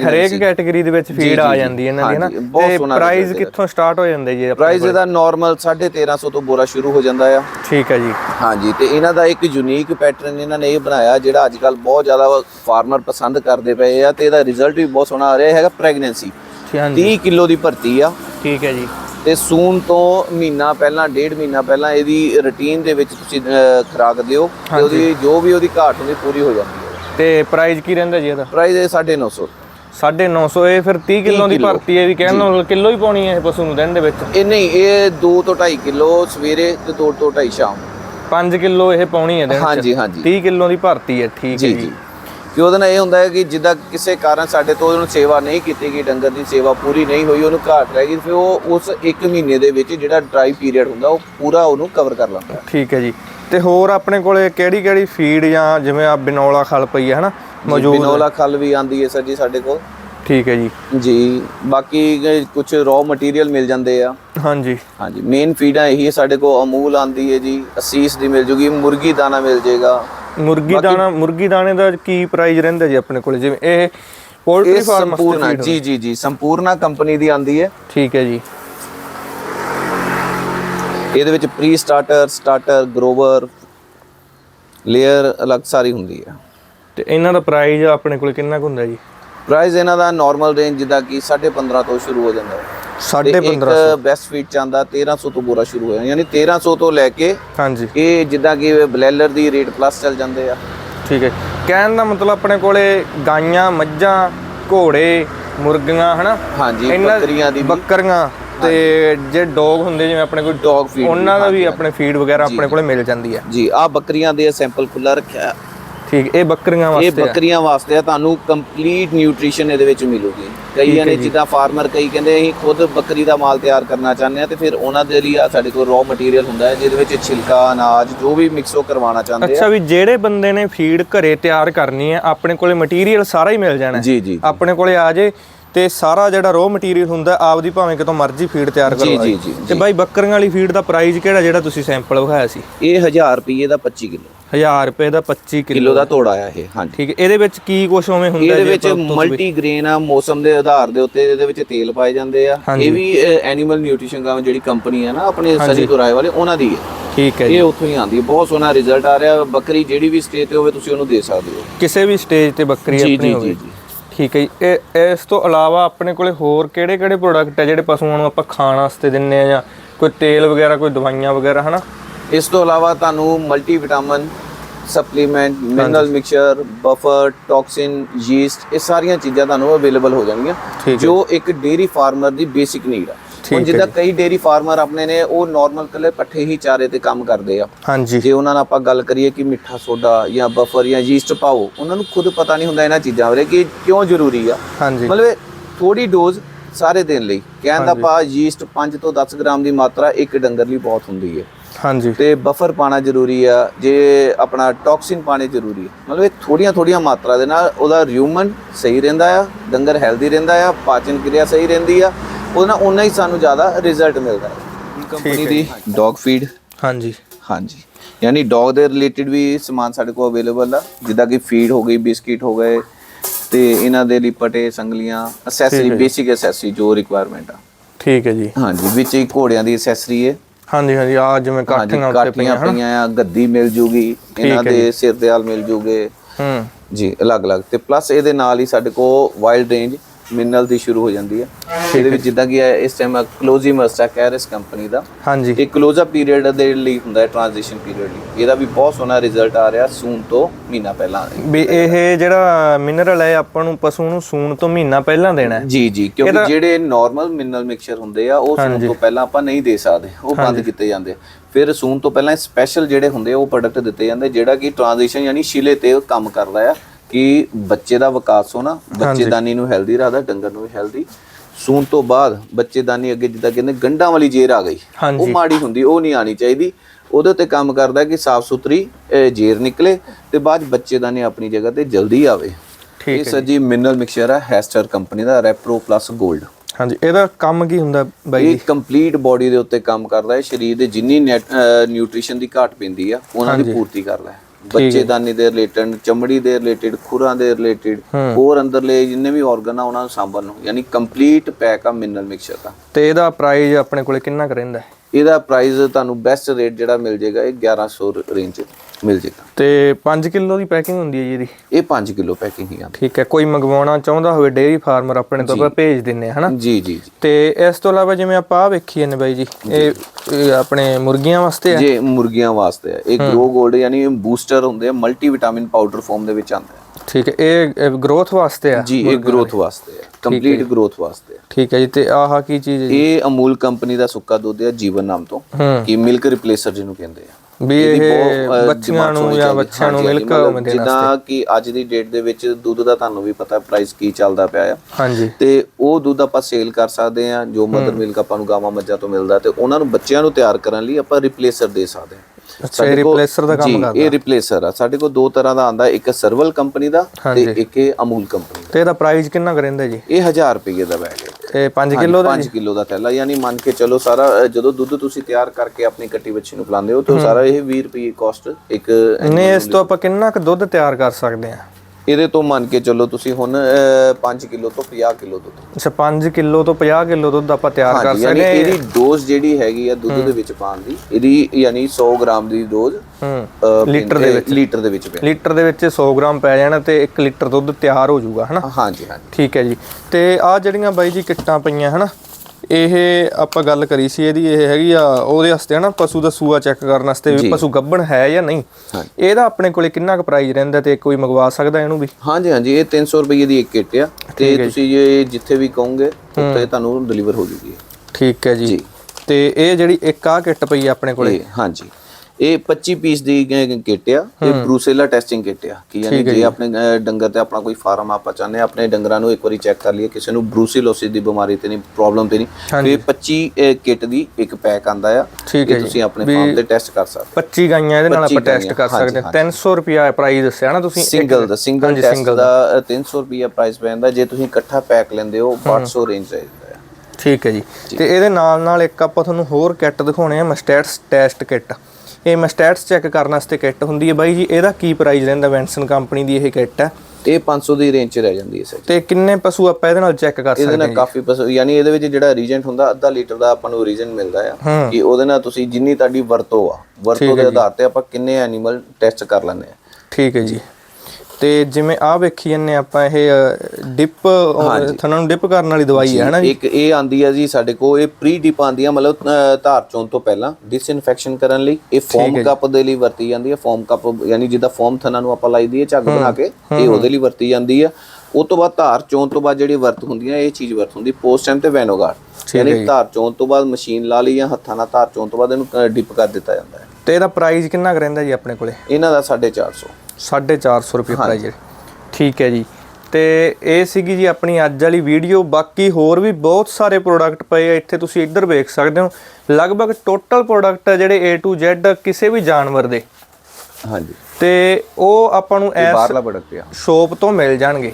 ਹਰੇਕ ਕੈਟਾਗਰੀ ਦੇ ਵਿੱਚ ਫੀਡ ਆ ਜਾਂਦੀ ਹੈ ਇਹਨਾਂ ਦੀ ਨਾ ਹਾਂਜੀ, ਬਹੁਤ ਤੇ ਪ੍ਰਾਈਸ ਕਿੱਥੋਂ ਸਟਾਰਟ ਹੋ ਜਾਂਦੇ ਜੀ ਪ੍ਰਾਈਸ ਇਹਦਾ ਨਾਰਮਲ 1350 ਤੋਂ ਬੋਰਾ ਸ਼ੁਰੂ ਹੋ ਜਾਂਦਾ ਆ। ਠੀਕ ਹੈ ਜੀ। ਹਾਂਜੀ ਤੇ ਇਹਨਾਂ ਦਾ ਇੱਕ ਯੂਨੀਕ ਪੈਟਰਨ ਇਹਨਾਂ ਨੇ ਇਹ ਬਣਾਇਆ ਜਿਹੜਾ ਅੱਜ ਕੱਲ ਬਹੁਤ ਜ਼ਿਆਦਾ ਫਾਰਮਰ ਪਸੰਦ ਕਰਦੇ ਪਏ ਆ ਤੇ ਇਹਦਾ ਰਿਜ਼ਲਟ ਵੀ ਬਹੁਤ ਸੋਹਣਾ ਆ ਰਿਹਾ ਹੈਗਾ ਪ੍ਰੈਗਨੈਂਸੀ ਠੀਕ ਹਾਂਜੀ। 30 ਕਿਲੋ ਦੀ ਭਰਤੀ ਆ। ਠੀਕ ਹੈ ਜੀ। ਤੇ ਸੂਨ ਤੋਂ ਮਹੀਨਾ ਪਹਿਲਾਂ ਡੇਢ ਮਹੀਨਾ ਪਹਿਲਾਂ ਇਹਦੀ ਰੁਟੀਨ ਦੇ ਵਿੱਚ ਤੁਸੀਂ ਖੁਰਾਕ ਦਿਓ ਤੇ ਉਹਦੀ ਜੋ ਵੀ ਉਹਦੀ ਘਾਟ ਹੁੰਦੀ ਪੂਰੀ ਹੋ ਜਾਂਦੀ ਹੈ। ਤੇ ਪ੍ਰਾਈਸ ਕੀ ਰਹਿੰਦਾ ਜੀ ਇਹਦਾ? ਪ੍ਰਾਈਸ ਇਹ 950 950 ਇਹ ਫਿਰ 30 ਕਿਲੋ ਦੀ। ਭਰਤੀ ਹੈ ਵੀ ਕਹਿਣ ਨੂੰ ਕਿਲੋ ਹੀ ਪਾਉਣੀ ਹੈ ਇਹ ਪਸ਼ੂ ਨੂੰ ਦਿਨ ਦੇ ਵਿੱਚ? ਇਹ ਨਹੀਂ ਇਹ 2 ਤੋਂ 2.5 ਕਿਲੋ ਸਵੇਰੇ ਤੇ 2 ਤੋਂ 2.5 ਸ਼ਾਮ। 5 ਕਿਲੋ ਇਹ ਪਾਉਣੀ ਹੈ ਦਿਨ ਹਾਂਜੀ ਹਾਂਜੀ। 30 ਕਿਲੋ ਦੀ ਭਰਤੀ ਹੈ ਠੀਕ ਹੈ ਜੀ। ਜੀ। ਕਿ ਉਹਦੇ ਨਾਲ ਇਹ ਹੁੰਦਾ ਹੈ ਕਿ ਜਿੱਦਾਂ ਕਿਸੇ ਕਾਰਨ ਸਾਡੇ ਤੋਂ ਉਹਨੂੰ ਸੇਵਾ ਨਹੀਂ ਕੀਤੀ ਗਈ ਡੰਗਰ ਦੀ ਸੇਵਾ ਪੂਰੀ ਨਹੀਂ ਹੋਈ ਉਹਨੂੰ ਘਾਟ ਰਹਿ ਗਈ ਫਿਰ ਉਹ ਉਸ 1 ਮਹੀਨੇ ਦੇ ਵਿੱਚ ਜਿਹੜਾ ਡਰਾਈ ਪੀਰੀਅਡ ਹੁੰਦਾ ਉਹ ਪੂਰਾ ਉਹਨੂੰ ਕਵਰ ਕਰ ਲੈਂਦਾ ਠੀਕ ਹੈ ਜੀ। ਤੇ ਹੋਰ ਆਪਣੇ ਕੋਲੇ ਕਿਹੜੀ ਕਿਹੜੀ ਫੀਡ ਜਾਂ ਜਿਵੇਂ ਆ ਬਿਨੋਲਾ ਖਲ ਪਈ ਹੈ ਹਨਾ? ਮੌਜੂਦ ਬਿਨੋਲਾ ਖਲ ਵੀ ਆਂਦੀ ਹੈ ਸਰ ਜੀ ਸਾਡੇ ਕੋਲ। ਠੀਕ ਹੈ ਜੀ। ਜੀ ਬਾਕੀ ਕੁਝ ਰॉ ਮਟੀਰੀਅਲ ਮਿਲ ਜਾਂਦੇ ਆ। ਹਾਂਜੀ। ਹਾਂਜੀ ਮੇਨ ਫੀਡਾਂ ਇਹੀ ਹੈ ਸਾਡੇ ਕੋਲ ਅਮੂਲ ਆਂਦੀ ਹੈ ਜੀ ਅਸੀਸ ਦੀ ਮਿਲ ਜੂਗੀ ਮੁਰਗੀ ਦਾਣਾ ਮਿਲ ਜੇਗਾ। ਮੁਰਗੀ ਦਾਣਾ ਮੁਰਗੀ ਦਾਣੇ ਦਾ ਕੀ ਪ੍ਰਾਈਸ ਰਹਿੰਦਾ ਜੀ ਆਪਣੇ ਕੋਲੇ? ਜਿਵੇਂ ਇਹ ਪੋਲਟਰੀ ਫਾਰਮ ਸੰਪੂਰਨਾ ਜੀ ਜੀ ਜੀ ਸੰਪੂਰਨਾ ਕੰਪਨੀ ਦੀ ਆਂਦੀ ਹੈ। ਠੀਕ ਹੈ ਜੀ। ਇਹਦੇ ਵਿੱਚ pre starter starter grower layer ਅਲੱਗ ਸਾਰੀ ਹੁੰਦੀ ਹੈ। ਤੇ ਇਹਨਾਂ ਦਾ ਪ੍ਰਾਈਸ ਆਪਣੇ ਕੋਲੇ ਕਿੰਨਾ ਕੁ ਹੁੰਦਾ ਜੀ? ਪ੍ਰਾਈਸ ਇਹਨਾਂ ਦਾ ਨਾਰਮਲ ਰੇਂਜ ਜਿੱਦਾਂ ਕਿ 15.5 ਤੋਂ ਸ਼ੁਰੂ ਹੋ ਜਾਂਦਾ ਹੈ। 1550 ਇੱਕ ਬੈਸਟ ਫੀਟ ਚਾਂਦਾ 1300 ਤੋਂ ਬੋਰਾ ਸ਼ੁਰੂ ਹੋ ਜਾਂਦਾ ਯਾਨੀ 1300 ਤੋਂ ਲੈ ਕੇ ਹਾਂਜੀ। ਇਹ ਜਿੱਦਾਂ ਕਿ ਬਲੈਲਰ ਦੀ ਰੇਟ ਪਲੱਸ ਚੱਲ ਜਾਂਦੇ ਆ। ਠੀਕ ਹੈ। ਕਹਿਣ ਦਾ ਮਤਲਬ ਆਪਣੇ ਕੋਲੇ ਗਾਈਆਂ ਮੱਝਾਂ ਘੋੜੇ ਮੁਰਗੀਆਂ ਹਨਾ? ਹਾਂਜੀ ਬੱਕਰੀਆਂ ਦੀ ਬੱਕਰੀਆਂ ਤੇ ਜੇ ਡੌਗ ਹੁੰਦੇ ਜਿਵੇਂ ਆਪਣੇ ਕੋਲ ਡੌਗ ਫੀਡ ਉਹਨਾਂ ਦਾ ਵੀ ਆਪਣੇ ਫੀਡ ਵਗੈਰਾ ਆਪਣੇ ਕੋਲੇ ਮਿਲ ਜਾਂਦੀ ਹੈ ਜੀ ਆ ਬੱਕਰੀਆਂ ਦੇ ਸੈਂਪਲ ਖੁੱਲਾ ਰੱਖਿਆ। ਠੀਕ ਇਹ ਬੱਕਰੀਆਂ ਇਹ ਵਾਸਤੇ ਆ। ਬੱਕਰੀਆਂ ਵਾਸਤੇ ਆ ਤੁਹਾਨੂੰ ਕੰਪਲੀਟ ਨਿਊਟ੍ਰੀਸ਼ਨ ਇਹਦੇ ਵਿੱਚ ਮਿਲੂਗੀ। ਕਈਆਂ ਨੇ ਜਿੱਦਾਂ ਫਾਰਮਰ ਕਈ ਕਹਿੰਦੇ ਅਸੀਂ ਖੁਦ ਬੱਕਰੀ ਦਾ ਮਾਲ ਤਿਆਰ ਕਰਨਾ ਚਾਹੁੰਦੇ ਆ ਤੇ ਫਿਰ ਉਹਨਾਂ ਦੇ ਲਈ ਆ ਸਾਡੇ ਕੋਲ ਰॉ ਮਟੀਰੀਅਲ ਹੁੰਦਾ ਹੈ ਜਿਹਦੇ ਵਿੱਚ ਛਿਲਕਾ ਅਨਾਜ ਜੋ ਵੀ ਮਿਕਸ ਕਰਵਾਉਣਾ ਚਾਹੁੰਦੇ ਆ। ਅੱਛਾ ਵੀ ਜਿਹੜੇ ਬੰਦੇ ਨੇ ਫੀਡ ਘਰੇ ਤਿਆਰ ਕਰਨੀ ਹੈ ਆਪਣੇ ਕੋਲੇ ਮਟੀਰੀਅਲ ਸਾਰਾ ਹੀ ਮਿਲ ਜਾਣਾ ਹੈ। ਜੀ ਜੀ ਆਪਣੇ ਕੋਲੇ ਆ ਜੇ ਤੇ ਸਾਰਾ ਜਿਹੜਾ ਰੋ ਮਟੀਰੀਅਲ ਹੁੰਦਾ ਆਪਦੀ ਭਾਵੇਂ ਕਿਤੋਂ ਮਰਜ਼ੀ ਫੀਡ ਤਿਆਰ ਕਰਵਾ ਜੀ ਜੀ ਤੇ ਬਾਈ ਬੱਕਰੀਆਂ ਵਾਲੀ ਫੀਡ ਦਾ ਪ੍ਰਾਈਸ ਕਿਹੜਾ ਜਿਹੜਾ ਤੁਸੀਂ ਸੈਂਪਲ ਵਿਖਾਇਆ ਸੀ? ਇਹ 1000 ਰੁਪਏ ਦਾ 25 ਕਿਲੋ। 1000 ਰੁਪਏ ਦਾ 25 ਕਿਲੋ ਦਾ ਤੋੜਾ ਆ ਇਹ ਹਾਂਜੀ। ਠੀਕ ਹੈ ਇਹਦੇ ਵਿੱਚ ਕੀ ਕੁਝ ਉਵੇਂ ਹੁੰਦਾ ਇਹਦੇ ਵਿੱਚ ਮਲਟੀ ਗ੍ਰੇਨ ਆ ਮੌਸਮ ਦੇ ਆਧਾਰ ਦੇ ਉੱਤੇ ਇਹਦੇ ਵਿੱਚ ਤੇਲ ਪਾਏ ਜਾਂਦੇ ਆ। ਇਹ ਵੀ ਐਨੀਮਲ ਨਿਊਟ੍ਰੀਸ਼ਨ ਦਾ ਜਿਹੜੀ ਕੰਪਨੀ ਆ ਨਾ ਆਪਣੇ ਸਰੀ ਤੁਰਾਏ ਵਾਲੇ ਉਹਨਾਂ ਦੀ ਹੈ ਠੀਕ ਹੈ ਜੀ। ਇਹ ਉੱਥੋਂ ਹੀ ਆਉਂਦੀ ਹੈ ਬਹੁਤ ਸੋਹਣਾ ਰਿਜ਼ਲਟ ਆ ਰਿਹਾ। ਬੱਕਰੀ ਜਿਹੜੀ ਵੀ ਸਟੇਜ ਤੇ ਹੋਵੇ ਤੁਸੀਂ ਉਹਨੂੰ ਦੇ ਸਕਦੇ ਹੋ। ਕਿਸੇ ਵੀ ਸਟੇਜ ਤੇ ਬੱਕਰੀ ਆਪਣੀ ਹੋਵੇ। ਜੀ, ਜੀ। ਠੀਕ ਹੈ ਇਹ ਇਸ ਤੋਂ ਇਲਾਵਾ ਆਪਣੇ ਕੋਲੇ ਹੋਰ ਕਿਹੜੇ ਕਿਹੜੇ ਪ੍ਰੋਡਕਟ ਹੈ ਜਿਹੜੇ ਪਸ਼ੂਆਂ ਨੂੰ ਆਪਾਂ ਖਾਣ ਵਾਸਤੇ ਦਿੰਨੇ ਆ ਜਾਂ ਕੋਈ ਤੇਲ ਵਗੈਰਾ ਕੋਈ ਦਵਾਈਆਂ ਵਗੈਰਾ ਹਨਾ? ਇਸ ਤੋਂ ਇਲਾਵਾ ਤੁਹਾਨੂੰ multi vitamin supplement mineral mixture buffer toxin yeast ਇਹ ਸਾਰੀਆਂ ਚੀਜ਼ਾਂ ਤੁਹਾਨੂੰ ਅਵੇਲੇਬਲ ਹੋ ਜਾਣਗੀਆਂ। ਜੋ। ਇੱਕ ਡੇਰੀ ਫਾਰਮਰ ਦੀ ਬੇਸਿਕ ਨੀਡ ਆ। ਹੁਣ ਜਿੱਦਾਂ ਕਈ ਡੇਰੀ ਫਾਰਮਰ ਆਪਣੇ ਨੇ ਉਹ ਨਾਰਮਲ ਕੱਲੇ ਪੱਠੇ ਹੀ ਚਾਰੇ ਤੇ ਕੰਮ ਕਰਦੇ ਆ। ਹਾਂਜੀ। ਜੇ ਉਹਨਾਂ ਨਾਲ ਆਪਾਂ ਗੱਲ ਕਰੀਏ ਕਿ ਮਿੱਠਾ ਸੋਡਾ ਜਾਂ ਬਫਰ ਜਾਂ ਯੀਸਟ ਪਾਓ ਉਹਨਾਂ ਨੂੰ ਖੁਦ ਪਤਾ ਨਹੀਂ ਹੁੰਦਾ ਇਹਨਾਂ ਚੀਜ਼ਾਂ ਬਾਰੇ ਕਿ ਕਿਉਂ ਜ਼ਰੂਰੀ ਆ। ਹਾਂਜੀ। ਮਤਲਬ ਥੋੜੀ ਡੋਜ਼ ਸਾਰੇ ਦਿਨ ਲਈ। ਕਹਿਣ ਦਾ ਪਾ ਯੀਸਟ 5 ਤੋਂ 10 ਗ੍ਰਾਮ ਦੀ ਮਾਤਰਾ ਇੱਕ ਡੰਗਰ ਲਈ ਬਹੁਤ ਹੁੰਦੀ ਹੈ। ਹਾਂਜੀ। ਤੇ ਬਫਰ ਪਾਣਾ ਜ਼ਰੂਰੀ ਆ ਜੇ ਆਪਣਾ ਟੌਕਸਿਨ ਪਾਣੇ ਜ਼ਰੂਰੀ ਆ। ਮਤਲਬ ਇਹ ਥੋੜੀਆਂ ਥੋੜੀਆਂ ਮਾਤਰਾ ਦੇ ਨਾਲ ਉਹਦਾ ਰਿਊਮਨ ਸਹੀ ਰਹਿੰਦਾ ਆ ਡੰਗਰ ਹੈਲਦੀ ਰਹਿੰਦਾ ਆ ਪਾਚਨ ਕਿਰਿਆ ਸਹੀ ਰਹਿੰਦੀ ਆ ਉਹਦੇ ਨਾਲ ਉਨਾ ਹੀ ਸਾਨੂੰ ਜ਼ਿਆਦਾ ਰਿਜ਼ਲਟ ਮਿਲਦਾ ਹੈ ਕੰਪਨੀ ਦੀ ਡੌਗ ਫੀਡ ਹਾਂਜੀ। ਹਾਂਜੀ। ਯਾਨੀ ਡੌਗ ਦੇ ਰਿਲੇਟਡ ਵੀ ਸਮਾਨ ਸਾਡੇ ਕੋਲ ਅਵੇਲੇਬਲ ਆ ਜਿੱਦਾਂ ਕਿ ਫੀਡ ਹੋ ਗਈ ਬਿਸਕਿਟ ਹੋ ਗਏ ਤੇ ਇਹਨਾਂ ਦੇ ਲਈ ਪਟੇ ਸੰਗਲੀਆਂ ਅਸੈਸਰੀ ਬੇਸਿਕ ਅਸੈਸਰੀ ਜੋ। ਰਿਕੁਆਇਰਮੈਂਟ ਆ। ਠੀਕ ਹੈ ਜੀ। ਹਾਂਜੀ ਵਿੱਚ ਹੀ ਘੋੜਿਆਂ ਦੀ ਅਸੈਸਰੀ ਹੈ ਹਾਂਜੀ ਹਾਂਜੀ ਆ ਜਿਵੇਂ ਕਾਠੀਆਂ ਉੱਤੇ ਕਾਟੀਆਂ ਪਈਆਂ ਆ ਗੱਦੀ ਮਿਲ ਜੂਗੀ ਇਹਨਾਂ ਦੇ ਸਿਰ ਦੇ ਹਾਲ ਮਿਲ ਜੂਗੇ। ਹੂੰ। ਜੀ ਅਲੱਗ-ਅਲੱਗ। ਤੇ ਪਲੱਸ ਇਹਦੇ ਨਾਲ ਹੀ ਸਾਡੇ ਕੋਲ ਵਾਈਲਡ ਰੇਂਜ ਮਿਨਰਲ ਦੀ ਸ਼ੁਰੂ ਹੋ ਜਾਂਦੀ ਹੈ। ਇਹਦੇ ਵਿੱਚ ਜਿੱਦਾਂ ਕਿ ਇਸ ਟਾਈਮ ਕਲੋਜ਼ੀਮਸ ਹੈ ਕੈਰਿਸ ਕੰਪਨੀ ਦਾ। ਹਾਂਜੀ। ਇਹ ਕਲੋਜ਼ਰ ਪੀਰੀਅਡ ਦੇ ਲਈ ਹੁੰਦਾ ਹੈ ਟ੍ਰਾਂਜੀਸ਼ਨ ਪੀਰੀਅਡ ਲਈ। ਇਹਦਾ ਵੀ ਬਹੁਤ ਸੋਹਣਾ ਰਿਜ਼ਲਟ ਆ ਰਿਹਾ ਸੂਨ ਤੋਂ ਮਹੀਨਾ ਪਹਿਲਾਂ। ਵੀ ਇਹ ਜਿਹੜਾ ਮਿਨਰਲ ਹੈ ਆਪਾਂ ਨੂੰ ਪਸ਼ੂ ਨੂੰ ਸੂਣ ਤੋਂ ਮਹੀਨਾ ਪਹਿਲਾਂ ਦੇਣਾ ਹੈ। ਜੀ ਜੀ ਕਿਉਂਕਿ ਜਿਹੜੇ ਨਾਰਮਲ ਮਿਨਰਲ ਮਿਕਸਚਰ ਹੁੰਦੇ ਆ ਉਹ ਸੂਨ ਤੋਂ ਪਹਿਲਾਂ ਆਪਾਂ ਨਹੀਂ ਦੇ ਸਕਦੇ। ਉਹ ਬੰਦ ਕੀਤੇ ਜਾਂਦੇ ਆ। ਫਿਰ ਸੂਨ ਤੋਂ ਪਹਿਲਾਂ ਸਪੈਸ਼ਲ ਜਿਹੜੇ ਹੁੰਦੇ ਆ ਉਹ ਪ੍ਰੋਡਕਟ ਦਿੱਤੇ ਜਾਂਦੇ ਜਿਹੜਾ ਕਿ ਟ੍ਰਾਂਜੀਸ਼ਨ ਯਾਨੀ ਸ਼ਿਲੇ ਤੇ ਕੰਮ ਕਰਦਾ ਆ। ਕਿ ਬੱਚੇ ਦਾ ਵਿਕਾਸ ਹੋਣਾ ਬੱਚੇਦਾਨੀ ਨੂੰ ਹੈਲਦੀ ਰੱਖਦਾ ਡੰਗਰ ਨੂੰ ਵੀ ਹੈਲਦੀ ਸੂਨ ਤੋਂ ਬਾਅਦ ਬੱਚੇਦਾਨੀ ਅੱਗੇ ਜਿੱਦਾਂ ਕਹਿੰਦੇ ਗੰਢਾਂ ਵਾਲੀ ਜੇਰ ਆ ਗਈ। ਉਹ ਮਾੜੀ ਹੁੰਦੀ ਉਹ ਨਹੀਂ ਆਣੀ ਚਾਹੀਦੀ। ਉਹਦੇ ਤੇ ਕੰਮ ਕਰਦਾ ਕਿ ਸਾਫ਼ ਸੁਥਰੀ ਜੇਰ ਨਿਕਲੇ ਤੇ ਬਾਅਦ ਬੱਚੇਦਾਨੀ ਆਪਣੀ ਜਗ੍ਹਾ ਤੇ ਜਲਦੀ ਆਵੇ। ਠੀਕ ਇਹ ਸਰ ਜੀ ਮਿਨਰਲ ਮਿਕਸਚਰ ਹੈ ਹੈਸਟਰ ਕੰਪਨੀ ਦਾ ਰੈਪਰੋ ਪਲੱਸ 골ਡ ਹਾਂਜੀ ਇਹਦਾ ਕੰਮ ਕੀ ਹੁੰਦਾ ਬਾਈ ਇਹ ਕੰਪਲੀਟ ਬਾਡੀ ਦੇ ਉੱਤੇ ਕੰਮ ਕਰਦਾ ਹੈ ਸਰੀਰ ਦੇ ਜਿੰਨੀ ਨਿਊਟ੍ਰੀਸ਼ਨ ਦੀ ਘਾਟ ਪੈਂਦੀ ਆ ਉਹਨਾਂ ਦੀ ਪੂਰਤੀ ਕਰਦਾ ਹੈ। ਬੱਚੇਦਾਨੀ ਦੇ ਰਿਲੇਟਡ ਚਮੜੀ ਦੇ ਰਿਲੇਟਡ ਖੁਰਾਂ ਦੇ ਰਿਲੇਟਡ ਹੋਰ ਅੰਦਰਲੇ ਜਿੰਨੇ ਵੀ ਆਰਗਨ ਆ ਉਹਨਾਂ ਨੂੰ ਸਾਂਭਣ ਨੂੰ ਯਾਨੀ ਕੰਪਲੀਟ ਪੈਕ ਆ ਮਿਨਰਲ ਮਿਕਸਚਰ ਦਾ। ਤੇ ਇਹਦਾ ਪ੍ਰਾਈਸ ਆਪਣੇ ਕੋਲੇ ਕਿੰਨਾ ਕੁ ਰਹਿੰਦਾ ਹੈ? ਇਹਦਾ ਪ੍ਰਾਈਸ ਤੁਹਾਨੂੰ ਬੈਸਟ ਰੇਟ ਜਿਹੜਾ ਮਿਲ ਜਾਏਗਾ ਇਹ 1100 ਰੇਂਜ ਮਿਲ ਜਾਏਗਾ। ਤੇ 5 ਕਿਲੋ ਦੀ ਪੈਕਿੰਗ ਹੁੰਦੀ ਹੈ ਜੀ ਇਹਦੀ? ਇਹ 5 ਕਿਲੋ ਪੈਕਿੰਗ ਹੀ ਆਉਂਦੀ ਠੀਕ ਹੈ ਕੋਈ ਮੰਗਵਾਉਣਾ ਚਾਹੁੰਦਾ ਹੋਵੇ ਡੇਅਰੀ ਫਾਰਮਰ ਆਪਣੇ ਤੋਂ ਆਪਾਂ ਭੇਜ ਦਿੰਨੇ ਆ ਹਨਾ? ਜੀ ਜੀ ਤੇ ਇਸ ਤੋਂ ਇਲਾਵਾ ਜਿਵੇਂ ਆਪਾਂ ਆ ਵੇਖੀਏ ਨੇ ਬਾਈ ਜੀ ਇਹ ਆਪਣੇ ਮੁਰਗੀਆਂ ਵਾਸਤੇ ਆ? ਜੇ ਮੁਰਗੀਆਂ ਵਾਸਤੇ ਹੈ ਇਹ ਗਰੋ ਗੋਲਡ ਯਾਨੀ ਬੂਸਟਰ ਹੁੰਦੇ ਆ ਮਲਟੀ ਵਿਟਾਮਿਨ ਪਾਊਡਰ ਫਾਰਮ ਦੇ ਵਿੱਚ ਆਉਂਦਾ ਹੈ ਠੀਕ ਹੈ ਇਹ ਗਰੋਥ ਵਾਸਤੇ ਆ ਜੀ ਇਹ ਗਰੋਥ ਵਾਸਤੇ ਹੈ ਕੰਪਲੀਟ ਗਰੋਥ ਵਾਸਤੇ ਹੈ ਠੀਕ ਹੈ ਜੀ ਤੇ ਆਹ ਕੀ ਚੀਜ਼ ਹੈ? ਇਹ ਅਮੂਲ ਕੰਪਨੀ ਦਾ ਸੁੱਕਾ ਦੁੱਧ ਹੈ ਜੀਵਨ ਨਾਮ ਤੋਂ ਕਿ ਮਿਲਕ ਰਿਪਲੇਸਰ ਜਿਹਨੂੰ ਕਹਿੰਦੇ ਆ। ਵੀ ਇਹ ਬੱਚਿਆਂ ਨੂੰ ਜਾਂ। ਬੱਚਿਆਂ ਨੂੰ ਮਿਲਕ ਜਿੱਦਾਂ ਕਿ ਅੱਜ ਦੀ ਡੇਟ ਦੇ ਵਿੱਚ ਦੁੱਧ ਦਾ ਤੁਹਾਨੂੰ ਵੀ ਪਤਾ ਪ੍ਰਾਈਸ ਕੀ ਚੱਲਦਾ ਪਿਆ ਆ। ਹਾਂਜੀ। ਤੇ ਉਹ ਦੁੱਧ ਆਪਾਂ ਸੇਲ ਕਰ ਸਕਦੇ ਆ ਜੋ ਮਦਰ ਮਿਲਕ ਆਪਾਂ ਨੂੰ ਗਾਵਾਂ ਮੱਝਾਂ ਤੋਂ ਮਿਲਦਾ ਤੇ ਉਹਨਾਂ ਨੂੰ ਬੱਚਿਆਂ ਨੂੰ ਤਿਆਰ ਕਰਨ ਲਈ ਆਪਾਂ ਰਿਪਲੇਸਰ ਦੇ ਸਕਦੇ ਹਾਂ ਅੱਛਾ ਇਹ ਰਿਪਲੇਸਰ ਦਾ ਕੰਮ ਕਰਦਾ ਇਹ ਰਿਪਲੇਸਰ ਆ। ਸਾਡੇ ਕੋਲ ਦੋ ਤਰ੍ਹਾਂ ਦਾ ਆਂਦਾ ਇੱਕ ਸਰਵਲ ਕੰਪਨੀ ਦਾ ਤੇ ਇੱਕ ਇਹ ਅਮੂਲ ਕੰਪਨੀ ਦਾ। ਤੇ ਇਹਦਾ ਪ੍ਰਾਈਸ ਕਿੰਨਾ ਕੁ ਰਹਿੰਦਾ ਜੀ? ਇਹ 1000 ਰੁਪਏ ਦਾ ਬੈਗ ਹੈ। ਇਹ 5 ਕਿਲੋ ਦਾ 5 ਕਿਲੋ ਦਾ ਥੈਲਾ ਯਾਨੀ ਮੰਨ ਕੇ ਚਲੋ ਸਾਰਾ ਜਦੋਂ ਦੁੱਧ ਤੁਸੀਂ ਤਿਆਰ ਕਰਕੇ ਆਪਣੀ ਕੱਟੀ ਬੱਚੀ ਨੂੰ ਪਿਲਾਉਂਦੇ ਹੋ ਤਾਂ ਸਾਰਾ ਇਹ 20 ਰੁਪਏ ਕਾਸਟ ਇੱਕ ਨੇ ਇਸ ਤੋਂ ਆਪਾਂ ਕਿੰਨਾ ਕੁ ਦੁੱਧ ਤਿਆਰ ਕਰ ਸਕਦੇ ਆ ਇਹਦੇ ਤੋਂ ਮੰਨ ਕੇ ਚੱਲੋ ਤੁਸੀਂ ਹੁਣ 5 ਕਿਲੋ ਤੋਂ 50 ਕਿਲੋ ਦੁੱਧ। ਅੱਛਾ 5 ਕਿਲੋ ਤੋਂ 50 ਕਿਲੋ ਦੁੱਧ ਆਪਾਂ ਤਿਆਰ ਕਰ ਸਕਦੇ ਇਹਦੀ ਡੋਜ਼ ਜਿਹੜੀ ਹੈਗੀ ਆ ਦੁੱਧ ਦੇ ਵਿੱਚ ਪਾਉਣ ਦੀ ਇਹਦੀ ਯਾਨੀ 100 ਗ੍ਰਾਮ ਦੀ ਡੋਜ਼ ਹੂੰ ਲੀਟਰ ਦੇ ਵਿੱਚ। ਲੀਟਰ ਦੇ ਵਿੱਚ ਪੈ ਲੀਟਰ ਦੇ ਵਿੱਚ 100 ਗ੍ਰਾਮ ਪੈ ਜਾਣਾ ਤੇ 1 ਲੀਟਰ ਦੁੱਧ ਤਿਆਰ ਹੋ ਜਾਊਗਾ ਹਨਾ? ਹਾਂਜੀ ਹਾਂਜੀ। ਠੀਕ ਹੈ ਜੀ। ਤੇ ਆ ਜਿਹੜੀਆਂ ਬਾਈ ਜੀ ਕਿੱਟਾਂ ਪਈਆਂ ਹਨਾ? ਇਹ ਆਪਾਂ ਗੱਲ ਕਰੀ ਸੀ ਇਹਦੀ ਇਹ ਹੈਗੀ ਆ ਉਹਦੇ ਵਾਸਤੇ ਹਨਾ ਪਸ਼ੂ ਦਾ ਸੂਆ ਚੈੱਕ ਕਰਨ ਵਾਸਤੇ ਵੀ ਪਸ਼ੂ ਗੱਭਣ ਹੈ ਜਾਂ ਨਹੀਂ। ਇਹਦਾ ਆਪਣੇ ਕੋਲੇ ਕਿੰਨਾ ਕੁ ਪ੍ਰਾਈਸ ਰਹਿੰਦਾ ਤੇ ਕੋਈ ਮੰਗਵਾ ਸਕਦਾ ਇਹਨੂੰ ਵੀ? ਹਾਂਜੀ ਹਾਂਜੀ ਇਹ 300 ਰੁਪਏ ਦੀ ਇੱਕ ਕਿੱਟ ਆ। ਤੇ ਤੁਸੀਂ ਇਹ ਜਿੱਥੇ ਵੀ ਕਹੋਗੇ ਉੱਥੇ ਤੁਹਾਨੂੰ ਡਿਲੀਵਰ ਹੋ ਜੂਗੀ ਠੀਕ ਹੈ ਜੀ। ਤੇ ਇਹ ਜਿਹੜੀ ਇੱਕ ਆ ਕਿੱਟ ਪਈ ਆ ਆਪਣੇ ਕੋਲੇ? ਹਾਂਜੀ। ਇਹ 25 ਪੀਸ ਦੀ ਕਿੱਟ ਆ ਇਹ ਬਰੂਸੇਲਾ ਟੈਸਟਿੰਗ ਕਿੱਟ ਆ ਕਿ ਯਾਨੀ ਜੇ ਆਪਣੇ ਡੰਗਰ ਤੇ ਆਪਣਾ ਕੋਈ ਫਾਰਮ ਆਪਾਂ ਚਾਹੁੰਦੇ ਆਪਣੇ ਡੰਗਰਾਂ ਨੂੰ ਇੱਕ ਵਾਰੀ ਚੈੱਕ ਕਰ ਲਈਏ ਕਿਸੇ ਨੂੰ ਬਰੂਸਿਲੋਸਿਸ ਦੀ ਬਿਮਾਰੀ ਤੇ ਨਹੀਂ ਪ੍ਰੋਬਲਮ ਤੇ ਨਹੀਂ ਤੇ 25 ਕਿੱਟ ਦੀ ਇੱਕ ਪੈਕ ਆਂਦਾ ਆ ਠੀਕ ਇਹ ਤੁਸੀਂ ਆਪਣੇ ਫਾਰਮ ਤੇ ਟੈਸਟ ਕਰ ਸਕਦੇ 25 ਗਾਈਆਂ ਇਹਦੇ ਨਾਲ ਆਪਾਂ 25 ਟੈਸਟ ਕਰ ਸਕਦੇ ਹਾਂ। 300 ਰੁਪਿਆ ਪ੍ਰਾਈਸ ਦੱਸਿਆ ਨਾ ਤੁਸੀਂ ਸਿੰਗਲ ਦਾ ਸਿੰਗਲ ਟੈਸਟ ਦਾ ਅ, 300 ਰੁਪਏ ਪ੍ਰਾਈਸ ਪੈਂਦਾ ਜੇ ਤੁਸੀਂ ਇਕੱਠਾ ਪੈਕ ਲੈਂਦੇ ਹੋ 800 ਰੇਂਜ ਰਹਿੰਦਾ ਠੀਕ ਹੈ ਜੀ। ਤੇ ਇਹਦੇ ਨਾਲ ਨਾਲ ਇੱਕ ਆਪਾਂ ਤੁਹਾਨੂੰ ਹੋਰ ਕਿੱਟ ਦਿਖਾਉਣੇ ਆ ਮਸਟੈਟਸ ਟੈਸਟ ਕਿੱਟ ਇਹ ਮਸਟੈਟਸ ਚੈੱਕ ਕਰਨ ਵਾਸਤੇ ਕਿੱਟ ਹੁੰਦੀ ਹੈ ਬਾਈ ਜੀ ਇਹਦਾ ਕੀ ਪ੍ਰਾਈਸ ਰਹਿੰਦਾ ਵੈਂਸਨ ਕੰਪਨੀ ਦੀ ਇਹ ਕਿੱਟ ਹੈ? ਇਹ 500 ਦੀ ਰੇਂਜ 'ਚ ਰਹਿ ਜਾਂਦੀ ਹੈ ਸਰ ਤੇ ਕਿੰਨੇ ਪਸ਼ੂ ਆਪਾਂ ਇਹਦੇ ਨਾਲ ਚੈੱਕ ਕਰ ਇਹਦੇ ਸਕਦੇ ਨਾਲ ਕਾਫੀ ਪਸ ਯਾਨੀ ਇਹਦੇ ਵਿੱਚ ਜਿਹੜਾ ਰੀਜੈਂਟ ਹੁੰਦਾ ਅੱਧਾ ਲੀਟਰ ਦਾ ਆਪਾਂ ਨੂੰ ਰੀਜਨ ਮਿਲਦਾ ਆ। ਕਿ ਉਹਦੇ ਨਾਲ ਤੁਸੀਂ ਜਿੰਨੀ ਤੁਹਾਡੀ ਵਰਤੋਂ ਆ ਵਰਤੋਂ ਦੇ ਆਧਾਰ ਤੇ ਆਪਾਂ ਕਿੰਨੇ ਐਨੀਮਲ ਟੈਸਟ ਕਰ ਲੈਂਦੇ ਆ। ਠੀਕ ਹੈ ਜੀ। ਤੇ ਜਿਵੇਂ ਆ ਵੇਖੀ ਜੰਨੇ ਆਪਾਂ ਇਹ ਡਿਪ ਥਣਾ ਨੂੰ ਡਿਪ ਕਰਨ ਵਾਲੀ ਦਵਾਈ ਹੈ ਹਨਾ ਇੱਕ ਇਹ ਆਂਦੀ ਆ ਜੀ ਸਾਡੇ ਕੋਲ ਇਹ ਪ੍ਰੀ ਡਿਪ ਆਂਦੀ ਆ ਮਤਲਬ ਧਾਰ ਚੋਣ ਤੋਂ ਪਹਿਲਾਂ ਡਿਸਇਨਫੈਕਸ਼ਨ ਕਰਨ ਲਈ। ਇਹ ਫੋਮ ਕੱਪ ਦੇ ਲਈ ਵਰਤੀ ਜਾਂਦੀ ਹੈ ਫੋਮ ਕੱਪ ਯਾਨੀ ਜਿੱਦਾਂ ਫੋਮ ਥਣਾ ਨੂੰ ਆਪਾਂ ਲਾਈ ਦੀ ਹੈ ਝੱਗ ਬਣਾ ਕੇ ਇਹ ਉਹਦੇ ਲਈ ਵਰਤੀ ਜਾਂਦੀ ਆ ਉਹ ਤੋਂ ਬਾਅਦ ਧਾਰ ਚੋਣ ਤੋਂ ਬਾਅਦ ਜਿਹੜੀ ਵਰਤ ਹੁੰਦੀ ਆ ਇਹ ਚੀਜ਼ ਵਰਤ ਹੁੰਦੀ ਪੋਸਟ ਟਾਈਮ ਤੇ ਵੈਨੋਗਾਰਡ ਯਾਨੀ ਧਾਰ ਚੋਣ ਤੋਂ ਬਾਅਦ ਮਸ਼ੀਨ ਲਾ ਲਈ ਜਾਂ ਹੱਥਾਂ ਨਾਲ ਧਾਰ ਚੋਣ ਤੋਂ ਬਾਅਦ ਇਹਨੂੰ ਡਿਪ ਕਰ ਦਿੱਤਾ ਜਾਂਦਾ ਹੈ। ਤੇ ਇਹਦਾ ਪ੍ਰਾਈਸ ਕਿੰਨਾ ਕੁ ਰਹਿੰਦਾ ਜੀ ਆਪਣੇ ਕੋਲੇ? ਇਹਨਾਂ ਦਾ 450 450 ਰੁਪਏ ਪ੍ਰਾਈਸ ਹੈ। ਠੀਕ ਹੈ ਜੀ। ਤੇ ਇਹ ਸੀਗੀ ਜੀ ਆਪਣੀ ਅੱਜ ਵਾਲੀ ਵੀਡੀਓ ਬਾਕੀ ਹੋਰ ਵੀ ਬਹੁਤ ਸਾਰੇ ਪ੍ਰੋਡਕਟ ਪਏ ਆ। ਇੱਥੇ ਤੁਸੀਂ ਇੱਧਰ ਵੇਖ ਸਕਦੇ ਹੋ। ਲਗਭਗ ਟੋਟਲ ਪ੍ਰੋਡਕਟ ਜਿਹੜੇ A to Z ਕਿਸੇ ਵੀ ਜਾਨਵਰ ਦੇ। ਹਾਂਜੀ। ਤੇ ਉਹ ਆਪਾਂ ਨੂੰ ਇਹ ਐਸ ਬਾਹਰਲਾ ਪ੍ਰੋਡਕਟ ਆ। ਸ਼ੋਪ ਤੋਂ ਮਿਲ ਜਾਣਗੇ।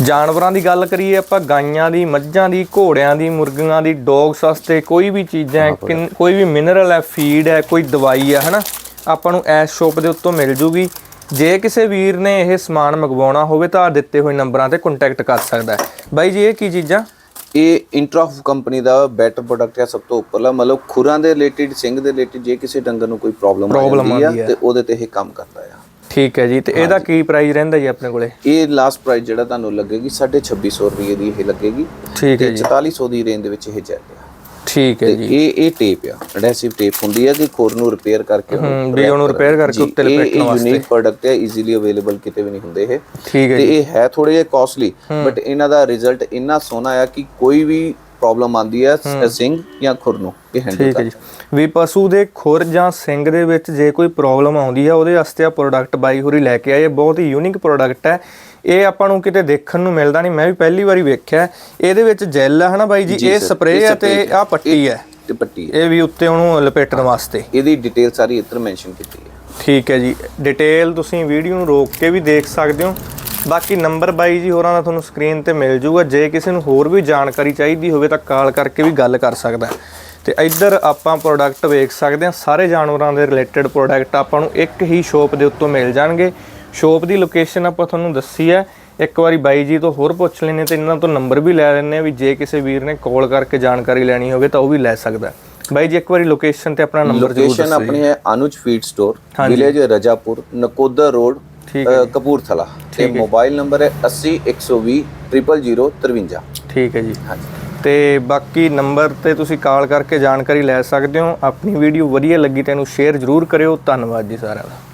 ਜਾਨਵਰਾਂ ਦੀ ਗੱਲ ਕਰੀਏ ਆਪਾਂ ਗਾਈਆਂ ਦੀ ਮੱਝਾਂ ਦੀ ਘੋੜਿਆਂ ਦੀ ਮੁਰਗੀਆਂ ਦੀ ਡੌਗਸ ਵਾਸਤੇ ਕੋਈ ਵੀ ਚੀਜ਼ਾਂ ਕੋਈ ਵੀ ਮਿਨਰਲ ਹੈ ਫੀਡ ਹੈ ਕੋਈ ਦਵਾਈ ਹੈ ਹਨਾ? ਆਪਾਂ ਨੂੰ ਐਸ ਸ਼ੋਪ ਦੇ ਉੱਤੋਂ ਮਿਲ ਜੂਗੀ। ਜੇ ਕਿਸੇ ਵੀਰ ਨੇ ਇਹ ਸਮਾਨ ਮੰਗਵਾਉਣਾ ਹੋਵੇ ਤਾਂ ਦਿੱਤੇ ਹੋਏ ਨੰਬਰਾਂ ਤੇ ਕੰਟੈਕਟ ਕਰ ਸਕਦਾ ਹੈ। ਬਾਈ ਜੀ ਇਹ ਕੀ ਚੀਜ਼ਾਂ? ਇਹ ਇੰਟਰਾਫ ਕੰਪਨੀ ਦਾ ਬੈਟਰ ਪ੍ਰੋਡਕਟ ਹੈ ਸਭ ਤੋਂ ਉੱਪਰਲਾ ਮਤਲਬ ਖੁਰਾਂ ਦੇ ਰਿਲੇਟਡ ਸਿੰਘ ਦੇ ਰਿਲੇਟਡ ਜੇ ਕਿਸੇ ਡੰਗਰ ਨੂੰ ਕੋਈ ਪ੍ਰੋਬਲਮ ਆ ਜਾਂਦੀ ਹੈ। ਤੇ ਉਹਦੇ ਤੇ ਇਹ ਕੰਮ ਕਰਦਾ ਆ। ਠੀਕ ਹੈ ਜੀ ਤੇ ਇਹਦਾ ਕੀ ਪ੍ਰਾਈਸ ਰਹਿੰਦਾ ਜੀ ਆਪਣੇ ਕੋਲੇ? ਇਹ ਲਾਸਟ ਪ੍ਰਾਈਸ ਜਿਹੜਾ ਤੁਹਾਨੂੰ ਲੱਗੇਗੀ 2650 ਰੁਪਏ ਦੀ ਇਹ ਲੱਗੇਗੀ। ਠੀਕ ਹੈ ਜੀ। 4400 ਦੀ ਰੇਂਜ ਦੇ ਵਿੱਚ ਇਹ ਚੱਲ ਰਿਹਾ ਠੀਕ ਹੈ ਜੀ। ਇਹ ਇਹ ਟੇਪ ਆ ਅਡੈਸਿਵ ਟੇਪ ਹੁੰਦੀ ਹੈ ਕਿ ਖੁਰ ਨੂੰ ਰਿਪੇਅਰ ਕਰਕੇ ਹਮ, ਵੀ ਉਹਨੂੰ ਰਿਪੇਅਰ ਕਰਕੇ ਉੱਤੇ ਇਹ ਲਪੇਟਣ ਵਾਸਤੇ। ਯੂਨੀਕ ਪ੍ਰੋਡਕਟ ਹੈ ਈਜ਼ੀਲੀ ਅਵੇਲੇਬਲ ਕਿਤੇ ਵੀ ਨਹੀਂ ਹੁੰਦੇ ਇਹ। ਠੀਕ ਹੈ ਤੇ ਇਹ ਹੈ ਥੋੜੇ ਜਿਹਾ ਕਾਸਟਲੀ ਬਟ ਇਹਨਾਂ ਦਾ ਰਿਜ਼ਲਟ ਇੰਨਾ ਸੋਹਣਾ ਆ ਕਿ ਕੋਈ ਵੀ ਪ੍ਰੋਬਲਮ ਆਂਦੀ ਹੈ। ਸਿੰਘ ਜਾਂ ਖੁਰ ਨੂੰ ਇਹ ਹੈਂਡਲ ਠੀਕ ਹੈ ਜੀ। ਵੀ ਪਸ਼ੂ ਦੇ ਖੁਰ ਜਾਂ ਸਿੰਗ ਦੇ ਵਿੱਚ ਜੇ ਕੋਈ ਪ੍ਰੋਬਲਮ ਆਉਂਦੀ ਹੈ ਉਹਦੇ ਵਾਸਤੇ ਆ ਪ੍ਰੋਡਕਟ ਬਾਈ ਹੋਰੀ ਲੈ ਕੇ ਆਏ। ਇਹ ਬਹੁਤ ਹੀ ਯੂਨੀਕ ਪ੍ਰੋਡਕਟ ਹੈ। ਇਹ ਆਪਾਂ ਨੂੰ ਕਿਤੇ ਦੇਖਣ ਨੂੰ ਮਿਲਦਾ ਨਹੀਂ। ਮੈਂ ਵੀ ਪਹਿਲੀ ਵਾਰੀ ਵੇਖਿਆ। ਇਹਦੇ ਵਿੱਚ ਜੈਲ ਹੈ ਹਨਾ ਬਾਈ ਜੀ? ਇਹ ਸਪਰੇਅ ਹੈ ਤੇ ਆ ਪੱਟੀ ਹੈ। ਤੇ ਪੱਟੀ ਹੈ। ਇਹ ਵੀ ਉੱਤੇ ਉਹਨੂੰ ਲਪੇਟਣ ਵਾਸਤੇ। ਇਹਦੀ ਡਿਟੇਲ ਸਾਰੀ ਇੱਧਰ ਮੈਂਸ਼ਨ ਕੀਤੀ ਹੈ। ਠੀਕ ਹੈ ਜੀ। ਡਿਟੇਲ ਤੁਸੀਂ ਵੀਡੀਓ ਨੂੰ ਰੋਕ ਕੇ ਵੀ ਦੇਖ ਸਕਦੇ ਹੋ। ਬਾਕੀ ਨੰਬਰ ਬਾਈ ਜੀ ਹੋਰਾਂ ਦਾ ਤੁਹਾਨੂੰ ਸਕਰੀਨ ਤੇ ਮਿਲ ਜੂਗਾ। ਜੇ ਕਿਸੇ ਨੂੰ ਹੋਰ ਵੀ ਜਾਣਕਾਰੀ ਚਾਹੀਦੀ ਹੋਵੇ ਤਾਂ ਕਾਲ ਕਰਕੇ ਵੀ ਗੱਲ ਕਰ ਸਕਦਾ। ਤੇ ਇੱਧਰ ਆਪਾਂ ਪ੍ਰੋਡਕਟ ਵੇਖ ਸਕਦੇ ਹਾਂ। ਸਾਰੇ ਜਾਨਵਰਾਂ ਦੇ ਰਿਲੇਟਡ ਪ੍ਰੋਡਕਟ ਆਪਾਂ ਨੂੰ ਇੱਕ ਹੀ ਸ਼ੋਪ ਦੇ ਉੱਤੋਂ ਮਿਲ ਜਾਣਗੇ। ਸ਼ੋਪ ਦੀ ਲੋਕੇਸ਼ਨ ਆਪਾਂ ਤੁਹਾਨੂੰ ਦੱਸੀ ਹੈ। ਇੱਕ ਵਾਰੀ ਬਾਈ ਜੀ ਤੋਂ ਹੋਰ ਪੁੱਛ ਲੈਣੇ ਤੇ ਇਹਨਾਂ ਤੋਂ ਨੰਬਰ ਵੀ ਲੈ ਆ ਵੀ ਜੇ ਕਿਸੇ ਵੀਰ ਨੇ ਕਾਲ ਕਰਕੇ ਜਾਣਕਾਰੀ ਲੈਣੀ ਹੋਵੇ ਤਾਂ ਉਹ ਵੀ ਲੈ ਸਕਦਾ। ਬਾਈ ਜੀ ਇੱਕ ਵਾਰੀ ਲੋਕੇਸ਼ਨ ਤੇ ਆਪਣਾ ਨੰਬਰ ਜ਼ਰੂਰ ਲੋਕੇਸ਼ਨ ਦੱਸੋ ਆਪਣੀ ਹੈ Anuj feed store village Rajapur Nakodar road Kapurthala ਤੇ ਮੋਬਾਈਲ ਨੰਬਰ ਹੈ 80 120 00053 ਠੀਕ ਹੈ ਜੀ। ਹਾਂਜੀ। ਤੇ ਬਾਕੀ ਨੰਬਰ ਤੇ ਤੁਸੀਂ ਕਾਲ ਕਰਕੇ ਜਾਣਕਾਰੀ ਲੈ ਸਕਦੇ ਹੋ। ਆਪਣੀ ਵੀਡੀਓ ਵਧੀਆ ਲੱਗੀ ਤਾਂ ਇਹਨੂੰ ਸ਼ੇਅਰ ਜ਼ਰੂਰ ਕਰਿਓ। ਧੰਨਵਾਦ ਜੀ ਸਾਰਿਆਂ ਦਾ।